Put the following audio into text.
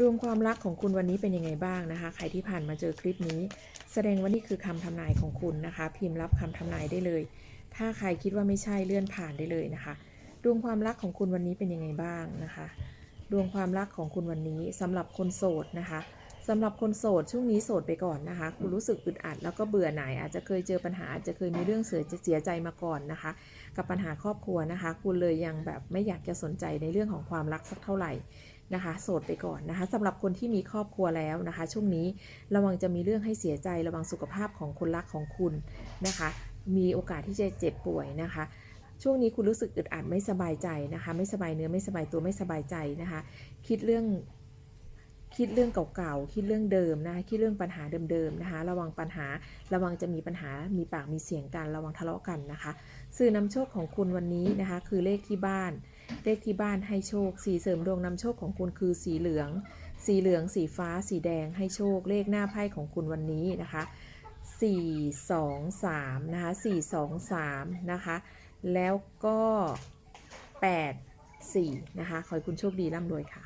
ดวงความรักของคุณวันนี้เป็นยังไงบ้างนะคะ ใครที่ผ่านมาเจอคลิปนี้ แสดงว่านี่คือคำทำนายของคุณนะคะ พิมพ์รับคำทำนายได้เลย ถ้าใครคิดว่าไม่ใช่เลื่อนผ่านได้เลยนะคะ ดวงความรักของคุณวันนี้เป็นยังไงบ้างนะคะ ดวงความรักของคุณวันนี้สำหรับคนโสดนะคะ สำหรับคนโสดช่วงนี้โสดไปก่อนนะคะ คุณรู้สึกอึดอัดแล้วก็เบื่อหน่ายอาจจะเคยเจอปัญหาอาจจะเคยมีเรื่องเสียเสียใจมาก่อนนะคะ กับปัญหาครอบครัวนะคะ คุณเลยยังแบบไม่อยากจะสนใจในเรื่องของความรักสักเท่าไหร่นะคะโสดไปก่อนนะคะสำหรับคนที่มีครอบครัวแล้วนะคะ ช่วงนี้ระวังจะมีเรื่องให้เสียใจระวังสุขภาพของคนรักของคุณนะคะ มีโอกาสที่จะเจ็บป่วยนะคะช่วงนี้คุณรู้สึกอึดอัดไม่สบายใจนะคะ ไม่สบายเนื้อไม่สบายตัวไม่สบายใจนะคะ คิดเรื่อง คิดเรื่องเก่าๆ คิดเรื่องเดิมนะคะคิดเรื่องปัญหาเดิมๆนะคะ ระวังปัญหา ระวังจะมีปัญหา มีปากมีเสียงกัน ระวังทะเลาะกันนะคะ สื่อนำโชคของคุณวันนี้นะคะ คือเลขที่บ้าน เลขที่บ้านให้โชค สีเสริมดวงนำโชคของคุณคือสีเหลือง สีเหลือง สีฟ้า สีแดง ให้โชค เลขหน้าไพ่ของคุณวันนี้นะคะ 4 2 3 นะคะ 4 2 3 นะคะ แล้วก็ 8 4 นะคะ ขอให้คุณโชคดีร่ำรวยค่ะ